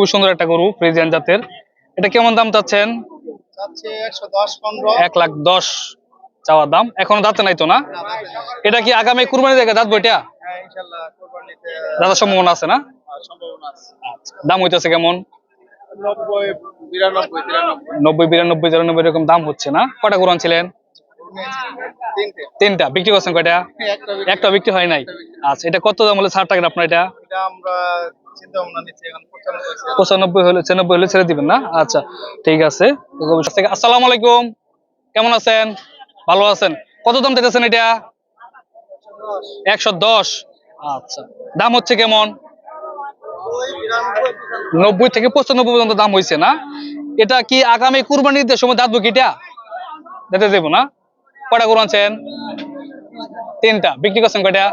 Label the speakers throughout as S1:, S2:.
S1: খুব সুন্দর একটা গরু ফ্রিজিয়ান জাতের। এটা কেমন দাম চাচ্ছেন? এক লাখ দশ চাওয়ার দাম। এখনও দাঁতে নাই তো না? এটা কি আগামী কুরবানি দেখে দাঁত বইটা
S2: হ্যাঁ
S1: দাদার সম্ভাবনা আছে না?
S2: সম্ভাবনা আছে।
S1: দাম হইতেছে কেমন?
S2: নব্বই বিরানব্বই
S1: নব্বই বিরানব্বই তিরানব্বই এরকম দাম হচ্ছে না? কটা গরু আনছিলেন?
S2: তিনটে।
S1: বিক্রি করছেন কয়টা?
S2: একটা
S1: বিক্রি। হয় নাই। আচ্ছা এটা কত দাম হলে ছাড় টাকা আপনার এটা?
S2: পঁচানব্বই
S1: হলে ছিয়ানব্বই হলে ছেড়ে দিবেন না? আচ্ছা ঠিক আছে। আসসালামু আলাইকুম। কেমন আছেন? ভালো আছেন? কত দাম দিতেছেন এটা? একশো দশ। আচ্ছা দাম হচ্ছে কেমন? নব্বই থেকে পঁচানব্বই পর্যন্ত দাম হয়েছে না? এটা কি আগামী কুরবানির সময় দাঁতবো কিটা দিতে দেবো না? কটা গরু আনছেন? তিনটা। বিক্রি করছেন কয়টা?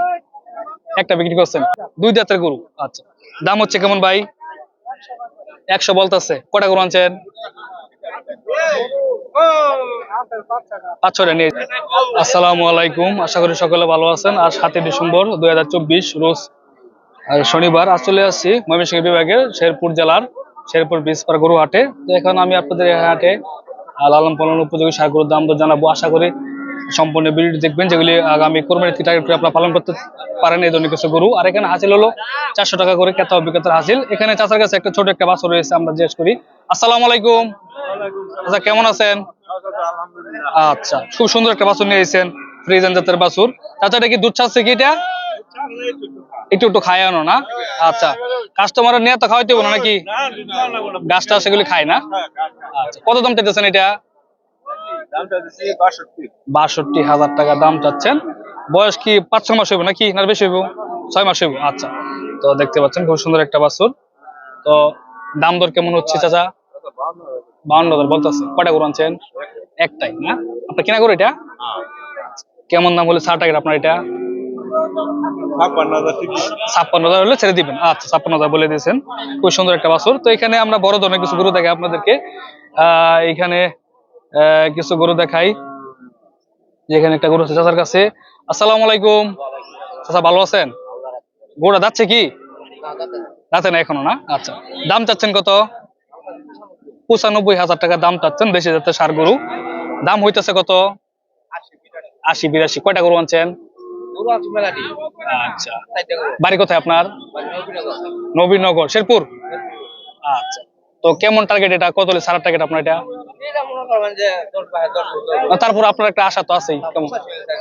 S1: একটা বিক্রি করছেন। দুই জাতের গরু। আচ্ছা। দাম হচ্ছে কেমন ভাই? একশো বলতেছে। কটা গরু আনছেন? ছয়টা নিয়ে। আসসালামু আলাইকুম। আশা করি সকলে ভালো আছেন। আজ সাতই ডিসেম্বর দুই হাজার চব্বিশ, রোজ আর শনিবার। আজ চলে আসছি ময়মনসিংহ বিভাগের শেরপুর জেলার শেরপুর বীজপাড়া গরু হাটে তো এখন আমি আপনাদের হাটে লালন পালন উপযোগী সার গরুর দাম দর জানাব। আশা করি সম্পূর্ণ ভিডিওটি দেখবেন, যেগুলি আগামী কোরবানি টার্গেট করে আপনারা পালন করতে পারেন, এই ধরনের কিছু গরু। আর এখানে হাসিল হলো চারশো টাকা করে কেতা অভিজ্ঞতার হাসিল। এখানে চাচার কাছে একটা ছোট একটা বাছর রয়েছে, আমরা জিজ্ঞেস করি, আসসালামু আলাইকুম। আচ্ছা কেমন আছেন? আচ্ছা খুব সুন্দর একটা বাছুর নিয়ে এসেছেন, ফ্রিজেন জাতের বাছুর। চাচা এটা কি দুধ ছাড়ছে কি এটা? একটু একটু খায় আনো না? আচ্ছা কাস্টমার নিয়ে তো খাওয়াইতে না নাকি? গাছটা সেগুলি খায় না? আচ্ছা কত দাম চাইতেছেন এটা? বাষট্টি। হাজার টাকা দাম চাচ্ছেন। বয়স কি পাঁচ ছ মাস হইব নাকি না বেশি হইব? ছয় মাস হইব আচ্ছা। তো দেখতে পাচ্ছেন খুব সুন্দর একটা বাছুর। তো দাম দর কেমন হচ্ছে চাচা? বাউন্ন হাজার বলতেছে। কটা গরু আনছেন? একটাই না? আপনার কেনা করো এটা? কেমন দাম হলে ষাট টাকার আপনার এটা? ছাপ্পান্ন হাজার হলে ছেড়ে দিবেন। আচ্ছা ছাপ্পান্ন হাজার বলে দিয়েছেন। খুব সুন্দর একটা বাছুর। তো এখানে আমরা বড় ধরনের কিছু গরু দেখাই আপনাদেরকে। আহ এখানে কিছু গরু দেখাই। যেখানে একটা গরু আছে চাচার কাছে। আসসালামু আলাইকুম। চাচা, ভালো আছেন? গরুটা যাচ্ছে কি? যাচ্ছে না এখনও না? আচ্ছা। দাম চাচ্ছেন কত? পঁচানব্বই হাজার টাকা দাম চাচ্ছেন দেশে যাতে সার গরু। দাম হইতেছে কত? আশি বিরাশি। কয়টা গরু আনছেন? আচ্ছা। বাড়ি কোথায় আপনার? নবীনগর। শেরপুর? আচ্ছা। তো কেমন টার্গেট এটা? কত হলে সারা টার্গেট আপনার এটা? তারপর আপনার একটা আশা তো আছেই, কেমন?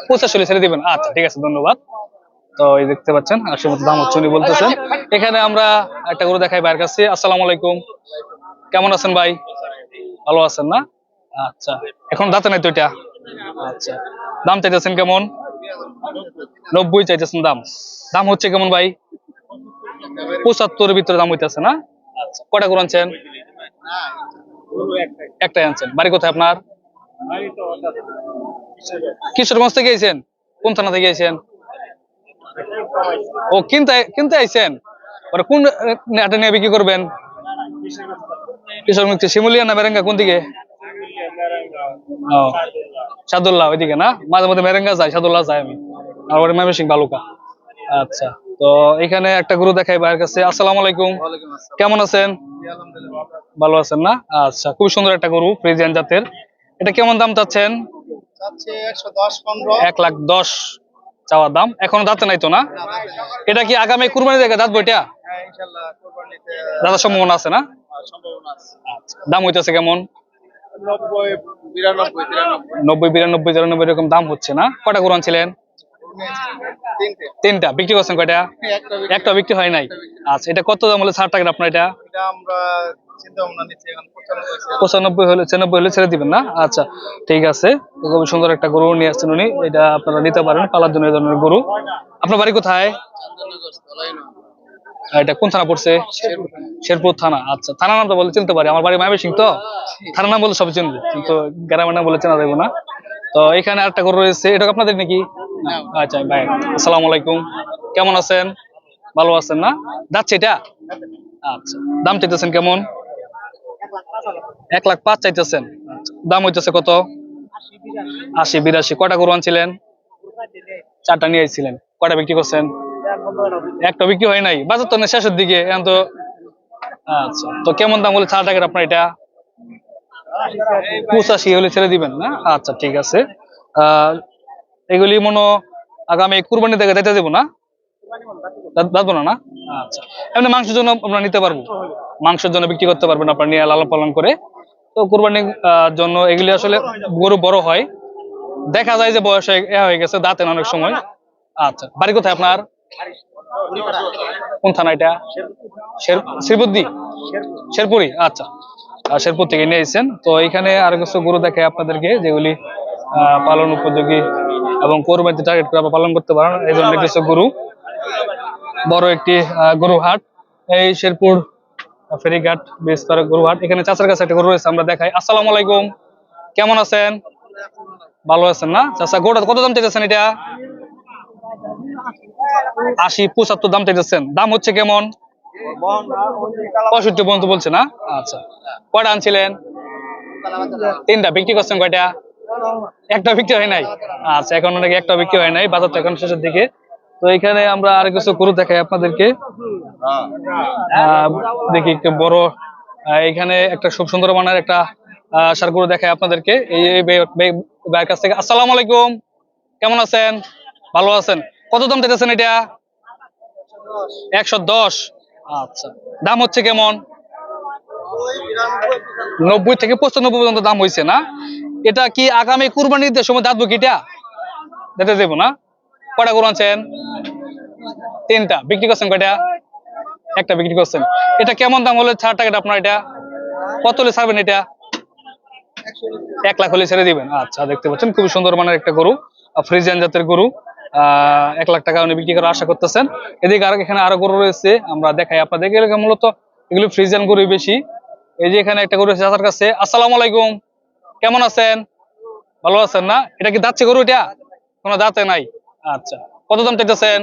S1: পঁচাশি ছেড়ে দিবেন। আচ্ছা ঠিক আছে, ধন্যবাদ। তো এই দেখতে পাচ্ছেন, আশির মতো দাম হচ্ছে উনি বলতেছেন। এখানে আমরা একটা গরু দেখাই বাইরের কাছে। আসসালামু আলাইকুম। কেমন আছেন ভাই? ভালো আছেন না? আচ্ছা এখন দাঁতে নাই তো এটা? আচ্ছা দাম চাইতেছেন কেমন? নব্বই চাইতেছেন দাম। দাম হচ্ছে কেমন ভাই? পঁচাত্তরের ভিতরে দাম হইতেছে না? আচ্ছা কটা গরু আনছেন? একটাই আনছেন বাড়ি কোথায় আপনার? কিশোরগঞ্জ থেকে আইছেন? কোন থানা থেকে আইছেন? ও, কিনতে কিনতে আইছেন? কোন হাটে নিয়ে বিক্রি করবেন? কিশোরগঞ্জ থেকে। শিমুলিয়া না বেরেঙ্গা কোন দিকে? ও, সাদুল্লাহ। ওইদিকে না? মাঝে মধ্যে মেরেঙ্গা যায়, সাদুল্লাহ যায় আমি। আর ওর ময়মনসিং বালুকা। আচ্ছা। তো এখানে একটা গরু দেখাই বাইরের কাছে। আসসালামু আলাইকুম। কেমন আছেন? ভালো আছেন না? আচ্ছা খুব সুন্দর একটা গরু ফ্রিজিয়ান জাতের। এটা কেমন দাম চাচ্ছেন? এক লাখ দশ চাওয়ার দাম। এখনও দাঁতে নাই তো না? এটা কি আগামী কুরবানি দেখে দাঁত বইটা?
S2: হ্যাঁ
S1: দাদার সম্ভাবনা আছে না? দাম হইতেছে কেমন?
S2: নব্বই বিরানব্বই তিরানব্বই।
S1: নব্বই বিরানব্বই তিরানব্বই এরকম দাম হচ্ছে না? কটা গরু আনছিলেন?
S2: তিনটে।
S1: বিক্রি করছেন কয়টা?
S2: একটা
S1: বিক্রি হয় নাই। আচ্ছা এটা কত দাম হলে ছাড় টাকা আপনার এটা?
S2: পঁচানব্বই
S1: হলে ছিয়ানব্বই হলে ছেড়ে দিবেন না? আচ্ছা ঠিক আছে। খুবই সুন্দর একটা গরু নিয়ে আসছেন উনি। এটা আপনারা নিতে পারেন পালার জন্য ধরনের গরু। আপনার বাড়ি কোথায়? এটা কোন থানা পড়ছে? শেরপুর থানা। আচ্ছা থানা নাম তো বলে চিনতে পারি। আমার বাড়ি মায়াবে সিং তো? থানা নাম বলে সব চিনবে। কিন্তু গ্রামের নাম বলে চেনা যাবে না। তো এখানে আরেকটা গরু রয়েছে। এটা আপনাদের নাকি? আচ্ছা ভাই আসসালামু আলাইকুম। কেমন আছেন? ভালো আছেন না? যাচ্ছে এটা? আচ্ছা দাম চাইতেছেন কেমন? এক লাখ পাঁচ চাইতেছেন। দাম হইতেছে কত? আশি বিরাশি। কটা গরু আনছিলেন? চারটা নিয়ে আইছিলেন। কটা বিক্রি করছেন? একটা বিক্রি হয় নাই। বাজার তো না শেষের দিকে এখন তো আচ্ছা তো কেমন দাম হলে ছাড় টাকার আপনার এটা? পঁচাশি হলে ছেড়ে দিবেন না? আচ্ছা ঠিক আছে। আহ, এগুলি মনে আগামী কুরবানি থেকে দিতে দেবো না? বাঁধবো না না? আচ্ছা। এমনি মাংসের জন্য আমরা নিতে পারব। মাংসের জন্য বিক্রি করতে পারবেন আপনার নিয়ে লালন পালন করে। তো কুরবানির জন্য এগুলি আসলে গরু বড় হয়। দেখা যায় যে বয়স হয়ে গেছে দাঁতেন অনেক সময়। আচ্ছা। বাড়ি কোথায় আপনার? কোন থানা এটা? শের শ্রীবুদ্ধি? শেরপুরি। আচ্ছা। শেরপুর থেকে নিয়ে এসেছেন। তো এখানে আরও কিছু গরু দেখে আপনাদেরকে, যেগুলি পালন উপযোগী এবং কোরবানিতে টার্গেট করে পালন করতে পারেন। এই ধরনের কিছু গরু বড় একটি গরু হাট এই শেরপুর ফেরিঘাট বেসপার গরু হাট এখানে চাচার কাছে একটা গরু রয়েছে আমরা দেখাই। আসসালামু আলাইকুম। কেমন আছেন? ভালো আছেন না? চাচা গরুটা কত দাম চাইতেছেন এটা? আশি পঁচাত্তর দাম চাইতেছেন। দাম হচ্ছে কেমন? পঁয়ষট্টি পর্যন্ত বলছে না? আচ্ছা। কয়টা আনছিলেন? তিনটা। বিক্রি করছেন কয়টা? একটা বিক্রি হয় নাই। আচ্ছা এখন নাকি একটা বিক্রি হয় নাই বাজার তো এখন শেষের দিকে। তো এখানে আমরা আর কিছু গরু দেখাই আপনাদেরকে। দেখি একটু বড় এখানে একটা খুব সুন্দর মানের একটা ষাঁড় গরু দেখাই আপনাদেরকে। এই ভাইয়ের কাছ থেকে। আসসালামু আলাইকুম। কেমন আছেন? ভালো আছেন? কত দাম চাইতেছেন এটা? একশো দশ। আচ্ছা দাম হচ্ছে কেমন? নব্বই থেকে পঁচানব্বই পর্যন্ত দাম হয়েছে না? এটা কি আগামী কুরবানির সময় দাঁতবো কিটা দিতে দেবো না। কটা গরু আনছেন? তিনটা। বিক্রি করছেন কয়টা? একটা বিক্রি করছেন। এটা কেমন দাম হলে ছাড় টাকাটা আপনার এটা? কত হলে ছাড়বেন এটা? এক লাখ হলে ছেড়ে দিবেন। আচ্ছা দেখতে পাচ্ছেন, খুবই সুন্দর মানের একটা গরু ফ্রিজিয়ান জাতের গরু, আহ, এক লাখ টাকা উনি বিক্রি করার আশা করতেছেন। এদিকে আর এখানে আরও গরু রয়েছে, আমরা দেখাই আপনাদের মূলত, এগুলো ফ্রিজিয়ান গরু বেশি। এই যে এখানে একটা গরু আছে কাছে। আসসালামু আলাইকুম। কেমন আছেন? ভালো আছেন না? এটা কি দাচ্ছে গরু এটা? কোনো দাঁতে নাই। আচ্ছা। কত দাম চাইতেছেন?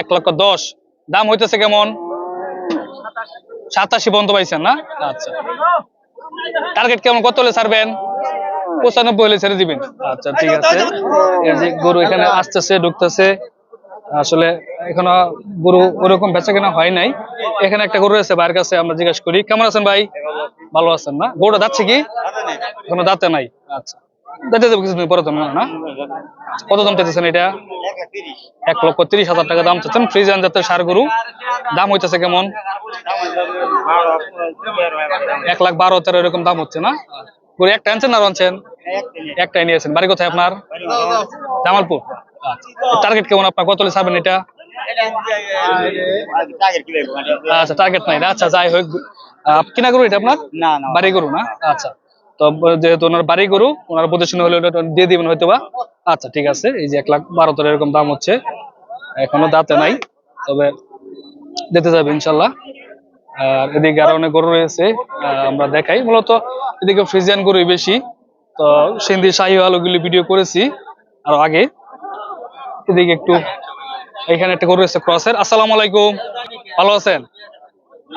S1: এক লক্ষ দশ। দাম হইতেছে কেমন? সাতাশি পর্যন্ত পাইছেন না? আচ্ছা। টার্গেট কেমন? কত হলে ছাড়বেন? পঁচানব্বই হলে ছেড়ে দিবেন। আচ্ছা ঠিক আছে। গরু এখানে আসতেছে, ঢুকতেছে। আসলে এখনও গরু ওরকম বেচা কেনা হয় নাই। এখানে একটা গরু আছে ভাইয়ের কাছে আমরা জিজ্ঞাসা করি, কেমন আছেন ভাই? ভালো আছেন না? গরুটা যাচ্ছে কি? এখনও দাঁতে নাই? আচ্ছা। না? কত দাম চাইতেছেন এটা? এক লক্ষ হাজার টাকা দাম জাতের সার গরু। দাম হইতেছে কেমন? এক লাখ বারো এরকম দাম হচ্ছে না? গরু একটা আনছেন আরও আনছেন? নিয়েছেন। বাড়ি কোথায় আপনার? জামালপুর। টার্গেট কেমন আপনার? কত ছাড়বেন এটা? আচ্ছা টার্গেট নাই আচ্ছা যাই হোক। কিনা গরু এটা আপনার? বাড়ি গরু না? আচ্ছা। তো যেহেতু ওনার বাড়ি গরু ওনার প্রদর্শনী হলে ওটা দিয়ে দিবেন হয়তো বা? আচ্ছা ঠিক আছে। এই যে এক লাখ বারো তেরো এরকম দাম হচ্ছে। এখনও দাঁতে নাই তবে দিতে যাবে ইনশাল্লাহ। আর এদিকে আরও অনেক গরু রয়েছে আমরা দেখাই। মূলত এদিকে ফ্রিজিয়ান গরুই বেশি। তো সিন্ধি শাহি আলুগুলি ভিডিও করেছি আরও আগে। এদিকে একটু এখানে একটা গরু রয়েছে ক্রসের আসসালামু আলাইকুম। ভালো আছেন?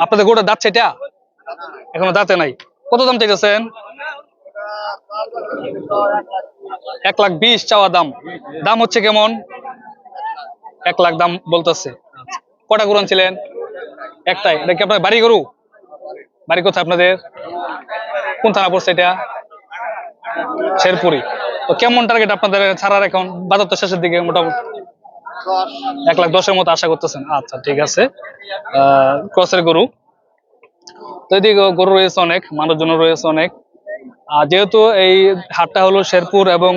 S1: আপনাদের গরুটা দাঁতছে এটা? এখনও দাঁতে নাই। কত দাম চাইতেছেন? এক লাখ বিশ চাওয়া দাম। দাম হচ্ছে কেমন? এক লাখ দাম বলতেছে। কটা গরু ছিলেন একটাই। কি আপনার বাড়ি গরু? বাড়ি কোথায় আপনাদের? কোন থানা পড়ছে এটা? শেরপুরি। তো কেমন টার্গেট আপনাদের ছাড়ার এখন? বাজার তো শেষের দিকে মোটামুটি। এক লাখ দশের মতো আশা করতেছেন। আচ্ছা ঠিক আছে। ক্রসের গরু। তো এদিকে গরু রয়েছে অনেক মানুষজন রয়েছে অনেক। আর যেহেতু এই হাটটা হলো শেরপুর এবং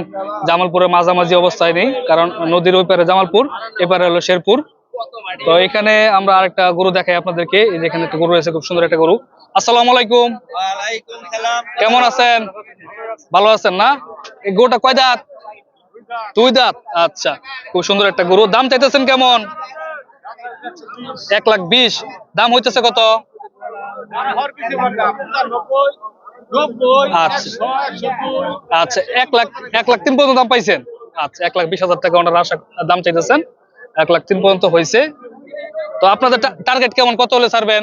S1: জামালপুরের মাঝামাঝি অবস্থায় নেই, কারণ নদীর ওই পারে জামালপুর এপারে হলো শেরপুর। তো এখানে আমরা আরেকটা গরু দেখাই আপনাদেরকে। এই যে এখানে একটা গরু রয়েছে, খুব সুন্দর একটা গরু। আসসালামু আলাইকুম। কেমন আছেন? ভালো আছেন না? এই গরুটা কয় দাঁত? দুই দাঁত? আচ্ছা খুব সুন্দর একটা গরু। দাম চাইতেছেন কেমন? এক লাখ বিশ। দাম হইতেছে কত? আচ্ছা। আচ্ছা এক লাখ এক লাখ তিন পর্যন্ত দাম পাইছেন? আচ্ছা এক লাখ বিশ হাজার টাকা ওনার আশা দাম চাইতেছেন। এক লাখ তিন পর্যন্ত হয়েছে তো আপনাদের টার্গেট কেমন? কত হলে ছাড়বেন?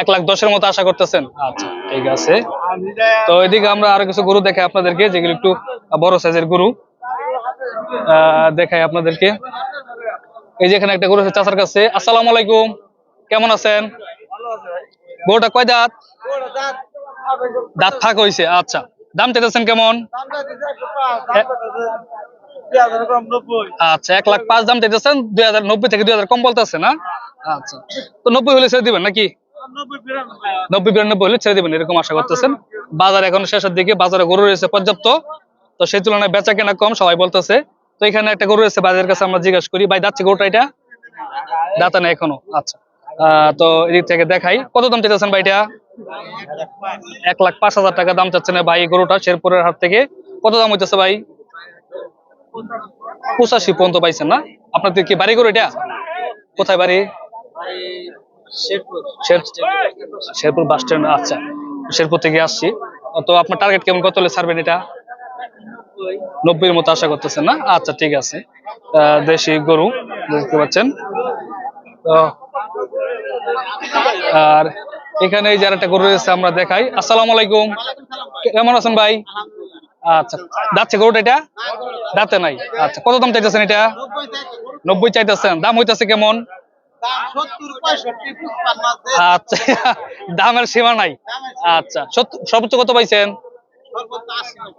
S1: এক লাখ দশের মতো আশা করতেছেন? আচ্ছা ঠিক আছে। তো এদিকে আমরা আরও কিছু গরু দেখাই আপনাদেরকে যেগুলো একটু বড় সাইজের গরু দেখাই আপনাদেরকে। এই যে এখানে একটা গরু আছে চাচার কাছে। আসসালামু আলাইকুম। কেমন আছেন? গরুটা কয় দাঁত? দাঁত ফাঁক হয়েছে আচ্ছা। দাম চাইতেছেন কেমন? আচ্ছা এক লাখ পাঁচ দাম চাইতেছেন দুই হাজার নব্বই থেকে দুই হাজার কম বলতেছে না? আচ্ছা। তো নব্বই হলে ছেড়ে দিবেন নাকি? নব্বই, বিরানব্বই হলে ছেড়ে দিবেন, এরকম আশা করতেছেন। বাজার এখন শেষের দিকে, বাজারে গরু রয়েছে পর্যাপ্ত। তো সেই তুলনায় বেচা কেনা কম, সবাই বলতেছে। তো এখানে একটা গরু রয়েছে বাজারের কাছে, আমরা জিজ্ঞাসা করি, ভাই, যাচ্ছে গরুটা এটা? দাতা নেই এখনও আচ্ছা। তো এদিক থেকে দেখাই, কত দাম চাইতেছেন ভাইটা এক লাখ পাঁচ হাজার টাকা দাম চাচ্ছেন ভাই গরুটা, শেরপুরের হাট থেকে। কত দাম হইতেছে ভাই? পঁচাশি পর্যন্ত পাইছেন না? আপনার কি বাড়ি গরু এটা? কোথায় বাড়ি? শেরপুর। বাস স্ট্যান্ড আচ্ছা। শেরপুর থেকে আসছি। তো আপনার টার্গেট কেমন? কত হলে ছাড়বেন এটা? নব্বইয়ের মতো আশা করতেছেন না? আচ্ছা ঠিক আছে। দেশি গরু দেখতে পাচ্ছেন। তো আর এখানে এই যার একটা গরু রয়েছে আমরা দেখাই। আসসালামু আলাইকুম। কেমন আছেন ভাই? আচ্ছা যাচ্ছে গরুটা এটা? দাঁতে নাই। আচ্ছা কত দাম চাইতেছেন এটা? নব্বই চাইতেছেন। দাম হইতেছে কেমন? আচ্ছা দামের সীমা নাই। আচ্ছা সর্বোচ্চ কত পাইছেন?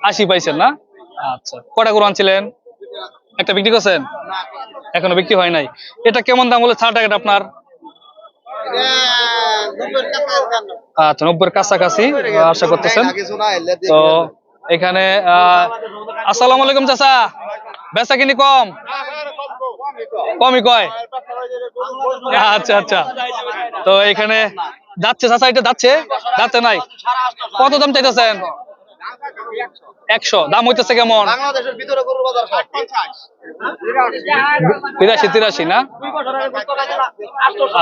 S1: আশি। পাইছেন না? আচ্ছা কটা গরু আনছিলেন? একটা বিক্রি করছেন? এখনও বিক্রি হয় নাই। এটা কেমন দাম হলে ছাড় টাকাটা আপনার? আচ্ছা নব্বইয়ের কাছাকাছি আশা করতেছেন। তো এখানে আহ, আসসালামু আলাইকুম চাচা। বেচা কিনি কম। কমই কয়? আচ্ছা আচ্ছা। তো এখানে যাচ্ছে চাচা এটা যাচ্ছে? যাচ্ছে নাই? কত দাম চাইতেছেন? একশো। দাম হইতেছে কেমন? তিরাশি তিরাশি না?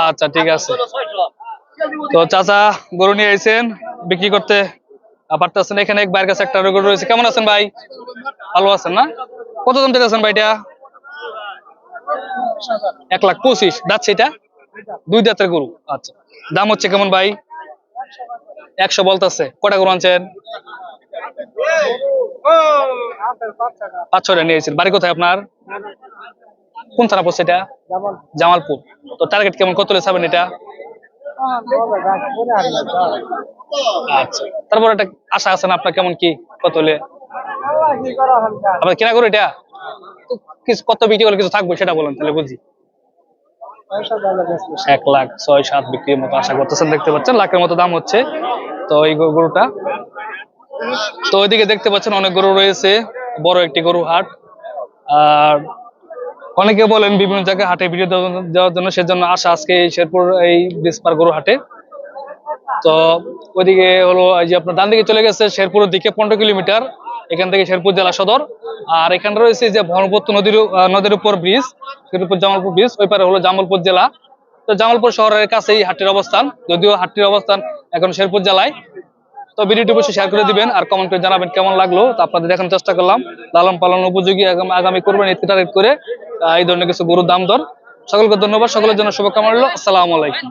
S1: আচ্ছা ঠিক আছে। তো চাচা গরু নিয়ে এসেছেন বিক্রি করতে পারতেছেন। এখানে এক ভাইয়ের কাছে একটা গরু রয়েছে। কেমন আছেন ভাই? ভালো আছেন না? কত দাম চাইতেছেন ভাইটা? এক লাখ পঁচিশ। যাচ্ছে এটা দুই দাঁতের গরু। আচ্ছা। দাম হচ্ছে কেমন ভাই? একশো বলতেছে। কটা গরু আনছেন? পাঁচ ছয়টা নিয়েছেন বাড়ি কোথায় আপনার? কোন থানা পড়ছে এটা? জামালপুর। তো টার্গেট কেমন? কত হলে ছাড়বেন এটা? আচ্ছা। তারপর একটা আশা আছে না আপনার কেমন কি? কত হলে? আপনার কেনা করো এটা? কিছু, কত বিক্রি করলে কিছু থাকবে সেটা বলেন তাহলে বুঝি। এক লাখ ছয় সাত বিক্রির মতো আশা করতেছেন, দেখতে পাচ্ছেন, লাখের মতো দাম হচ্ছে। তো এই গরু- গরুটা। তো ওইদিকে দেখতে পাচ্ছেন, অনেক গরু রয়েছে, বড় একটি গরু হাট। আর অনেকে বলেন বিভিন্ন জায়গায় হাটে ভিডিও দেওয়ার জন্য সেজন্য আসা আজকে এই শেরপুর এই বিসপার গরু হাটে। তো ওইদিকে হলো, এই যে আপনার ডান দিকে চলে গেছে, শেরপুরের দিকে পনেরো কিলোমিটার। এখান থেকে শেরপুর জেলা সদর। আর এখানে রয়েছে যে ব্রহ্মপুত্র নদীর নদীর উপর ব্রিজ শেরপুর জামালপুর ব্রিজ ওই পারে হলো জামালপুর জেলা। তো জামালপুর শহরের কাছেই হাটটির অবস্থান, যদিও হাটটির অবস্থান এখন শেরপুর জেলায়। তো ভিডিওটি অবশ্যই শেয়ার করে দিবেন আর কমেন্ট করে জানাবেন কেমন লাগল। তো আপনাদের দেখানোর চেষ্টা করলাম, লালন পালন উপযোগী আগামী করবেন টার্গেট করে এই ধরনের কিছু গরুর দাম দর। সকলকে ধন্যবাদ, সকলের জন্য শুভকামনা রইল, আসসালামু আলাইকুম।